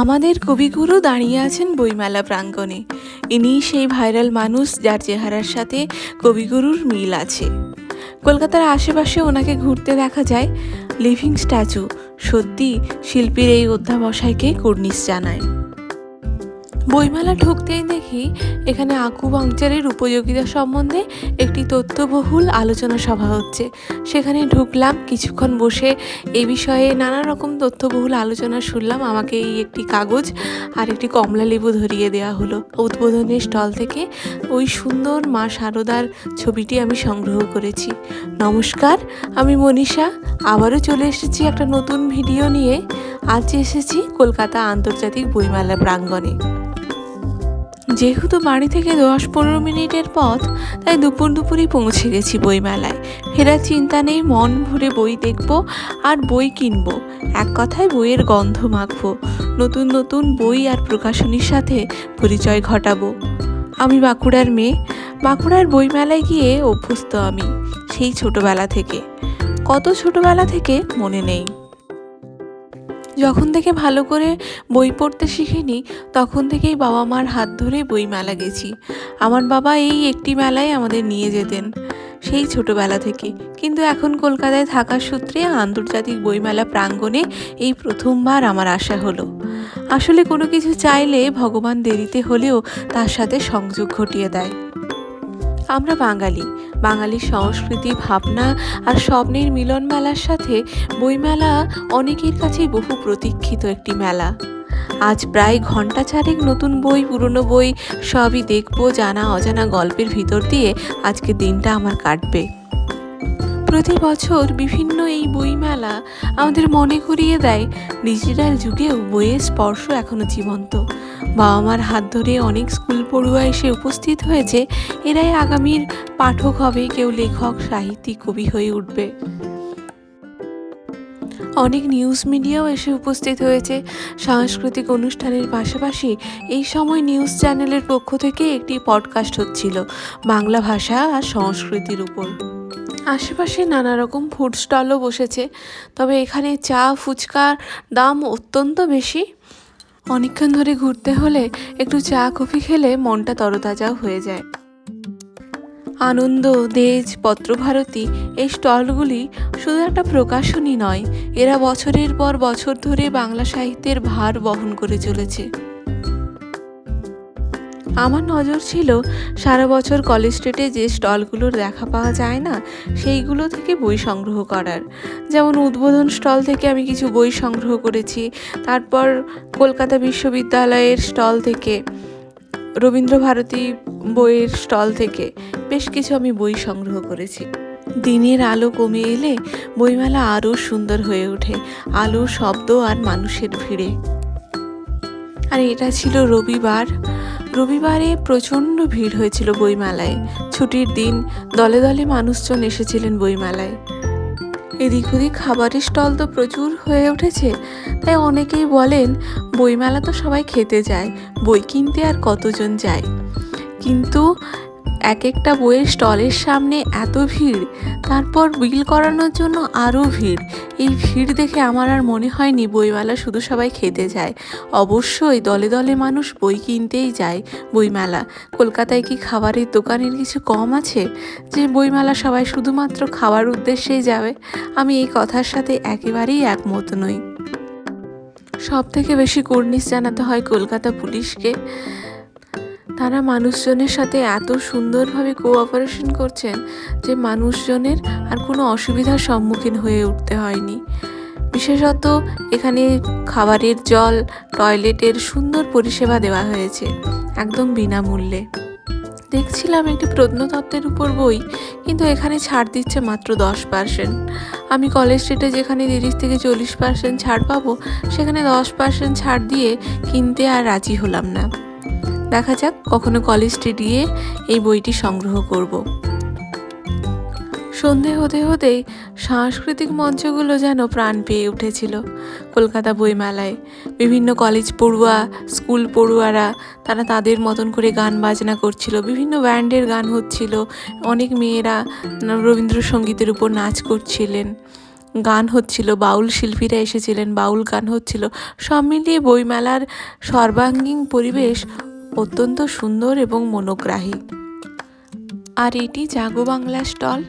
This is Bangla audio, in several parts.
আমাদের কবিগুরু দাঁড়িয়ে আছেন বইমেলা প্রাঙ্গণে। ইনি সেই ভাইরাল মানুষ যার চেহারার সাথে কবিগুরুর মিল আছে। কলকাতার আশেপাশে ওনাকে ঘুরতে দেখা যায় লিভিং স্ট্যাচু। সত্যি শিল্পীর এই অধ্যাবসায়কে কুর্নিশ জানায়। বইমেলা ঢুকতেই দেখি এখানে আকু পাংচারের উপযোগিতা সম্বন্ধে একটি তথ্যবহুল আলোচনা সভা হচ্ছে। সেখানে ঢুকলাম, কিছুক্ষণ বসে এ বিষয়ে নানা রকম তথ্যবহুল আলোচনা শুনলাম। আমাকে এই একটি কাগজ আর একটি কমলা লেবু ধরিয়ে দেওয়া হলো। উদ্বোধনের স্টল থেকে ওই সুন্দর মা সারদার ছবিটি আমি সংগ্রহ করেছি। নমস্কার, আমি মনীষা। আবারও চলে এসেছি একটা নতুন ভিডিও নিয়ে। আজ এসেছি কলকাতা আন্তর্জাতিক বইমেলা প্রাঙ্গণে। যেহেতু বাড়ি থেকে দশ পনেরো মিনিটের পথ, তাই দুপুর দুপুরই পৌঁছে গেছি বইমেলায়। ফেরার চিন্তা নেই, মন ভরে বই দেখব আর বই কিনবো। এক কথায় বইয়ের গন্ধ মাখব। নতুন নতুন বই আর প্রকাশনীর সাথে পরিচয় ঘটাবো। আমি বাঁকুড়ার মেয়ে। বাঁকুড়ার বইমেলায় গিয়ে অভ্যস্ত আমি, সেই ছোটবেলা থেকে। কত ছোটবেলা থেকে মনে নেই। যখন থেকে ভালো করে বই পড়তে শিখিনি, তখন থেকেই বাবা মার হাত ধরে বই মেলা গেছি। আমার বাবা এই একটি মেলায় আমাদের নিয়ে যেতেন, সেই ছোটবেলা থেকে। কিন্তু এখন কলকাতায় থাকার সূত্রে আন্তর্জাতিক বইমেলা প্রাঙ্গণে এই প্রথমবার আমার আশা হলো। আসলে কোনো কিছু চাইলে ভগবান দেরিতে হলেও তার সাথে সংযোগ ঘটিয়ে দেয়। আমরা বাঙালি। বাঙালির সংস্কৃতি, ভাবনা আর স্বপ্নের মিলন মেলার সাথে বইমেলা অনেকের কাছেই বহু প্রতীক্ষিত একটি মেলা। আজ প্রায় ঘণ্টা চারেক নতুন বই, পুরনো বই সবই দেখব, জানা, অজানা গল্পের ভিতর দিয়ে আজকে দিনটা আমার কাটবে। প্রতি বছর বিভিন্ন এই বইমেলা আমাদের মনে করিয়ে দেয়, ডিজিটাল যুগেও বইয়ের স্পর্শ এখনও জীবন্ত। বাবা মার হাত ধরে অনেক স্কুল পড়ুয়া এসে উপস্থিত হয়েছে, এরাই আগামীর পাঠক হবে, কেউ লেখক, সাহিত্যিক, কবি হয়ে উঠবে। অনেক নিউজ মিডিয়াও এসে উপস্থিত হয়েছে। সাংস্কৃতিক অনুষ্ঠানের পাশাপাশি এই সময় নিউজ চ্যানেলের পক্ষ থেকে একটি পডকাস্ট হচ্ছিল, বাংলা ভাষা আর সংস্কৃতির উপর। আশেপাশে নানা রকম ফুড স্টলও বসেছে, তবে এখানে চা, ফুচকার দাম অত্যন্ত বেশি। অনেকক্ষণ ধরে ঘুরতে হলে একটু চা, কফি খেলে মনটা তরতাজাও হয়ে যায়। আনন্দ দেজ পত্রভারতী এই স্টলগুলি শুধু একটা প্রকাশনী নয়, এরা বছরের পর বছর ধরে বাংলা সাহিত্যের ভার বহন করে চলেছে। আমার নজর ছিল সারা বছর কলেজ স্ট্রিটে যে স্টলগুলোর দেখা পাওয়া যায় না, সেইগুলো থেকে বই সংগ্রহ করার। যেমন উদ্বোধন স্টল থেকে আমি কিছু বই সংগ্রহ করেছি, তারপর কলকাতা বিশ্ববিদ্যালয়ের স্টল থেকে, রবীন্দ্রভারতী বইয়ের স্টল থেকে বেশ কিছু আমি বই সংগ্রহ করেছি। দিনের আলো কমে এলে বইমেলা আরও সুন্দর হয়ে ওঠে, আলো, শব্দ আর মানুষের ভিড়ে। আর এটা ছিল রবিবার রবিবারে প্রচণ্ড ভিড় হয়েছিল বইমেলায়। ছুটির দিন দলে দলে মানুষজন এসেছিলেন বইমেলায়। এদিক ওদিক খাবারের স্টল তো প্রচুর হয়ে উঠেছে, তাই অনেকেই বলেন বইমেলা তো সবাই খেতে যায়, বই কিনতে আর কতজন যায়। কিন্তু এক একটা বইয়ের স্টলের সামনে এত ভিড়, তারপর বিল করানোর জন্য আরও ভিড়। এই ভিড় দেখে আমার আর মনে হয়নি বইমেলা শুধু সবাই খেতে যায়। অবশ্যই দলে দলে মানুষ বই কিনতেই যায় বইমেলা। কলকাতায় কি খাবারের দোকানের কিছু কম আছে? যে বইমেলা সবাই শুধুমাত্র খাওয়ার উদ্দেশ্যেই যাবে? আমি এই কথার সাথে একেবারেই একমত নই। সব থেকে বেশি কর্নিশ জানাতে হয় কলকাতা পুলিশকে। তারা মানুষজনের সাথে এত সুন্দরভাবে কোঅপারেশন করছেন যে মানুষজনের আর কোনো অসুবিধার সম্মুখীন হয়ে উঠতে হয়নি। বিশেষত এখানে খাবারের জল, টয়লেটের সুন্দর পরিষেবা দেওয়া হয়েছে, একদম বিনামূল্যে। দেখছিলাম একটি প্রত্নতত্ত্বের উপর বই, কিন্তু এখানে ছাড় দিচ্ছে মাত্র দশ পার্সেন্ট আমি কলেজ স্ট্রিটে যেখানে তিরিশ থেকে চল্লিশ পার্সেন্ট ছাড় পাবো, সেখানে দশ পার্সেন্ট ছাড় দিয়ে কিনতে আর রাজি হলাম না। দেখা যাক কখনো কলেজ গিয়ে এই বইটি সংগ্রহ করব। সন্ধে হতে হতেই সাংস্কৃতিক মঞ্চগুলো যেন প্রাণ পেয়ে উঠেছিল। কলকাতা বইমেলায় বিভিন্ন কলেজ পড়ুয়া স্কুল পড়ুয়ারা, তারা তাদের মতন করে গান বাজনা করছিল, বিভিন্ন ব্যান্ডের গান হচ্ছিল, অনেক মেয়েরা রবীন্দ্রসঙ্গীতের উপর নাচ করছিলেন। গান হচ্ছিল, বাউল শিল্পীরা এসেছিলেন, বাউল গান হচ্ছিল, সব মিলিয়ে বইমেলার সর্বাঙ্গীন পরিবেশ অত্যন্ত সুন্দর এবং মনোগ্রাহী। আর এটি জাগো বাংলা স্টল।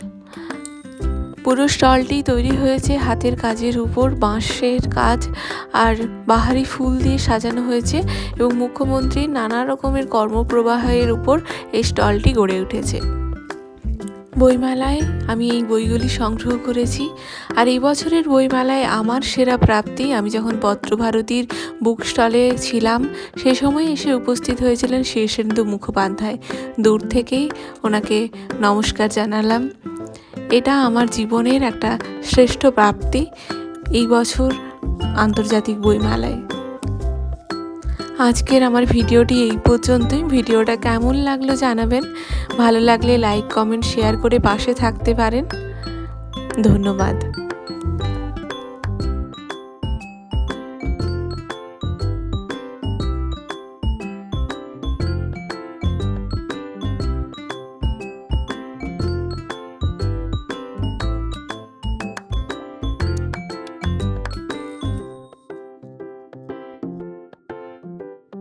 পুরো স্টলটি তৈরি হয়েছে হাতের কাজের উপর, বাঁশের কাজ আর বাহারি ফুল দিয়ে সাজানো হয়েছে এবং মুখ্যমন্ত্রীর নানা রকমের কর্মপ্রবাহের উপর এই স্টলটি গড়ে উঠেছে। বইমেলায় আমি এই বইগুলি সংগ্রহ করেছি আর এই বছরের বইমেলায় আমার সেরা প্রাপ্তি, আমি যখন পত্রভারতীর বুক স্টলে ছিলাম, সে সময় এসে উপস্থিত হয়েছিলেন শীর্ষেন্দু মুখোপাধ্যায়। দূর থেকেই ওনাকে নমস্কার জানালাম। এটা আমার জীবনের একটা শ্রেষ্ঠ প্রাপ্তি এই বছর আন্তর্জাতিক বইমেলায়। আজকের আমার ভিডিওটি এই পর্যন্তই। ভিডিওটা কেমন লাগল জানাবেন। ভালো লাগলে লাইক, কমেন্ট, শেয়ার করে পাশে থাকতে পারেন। ধন্যবাদ।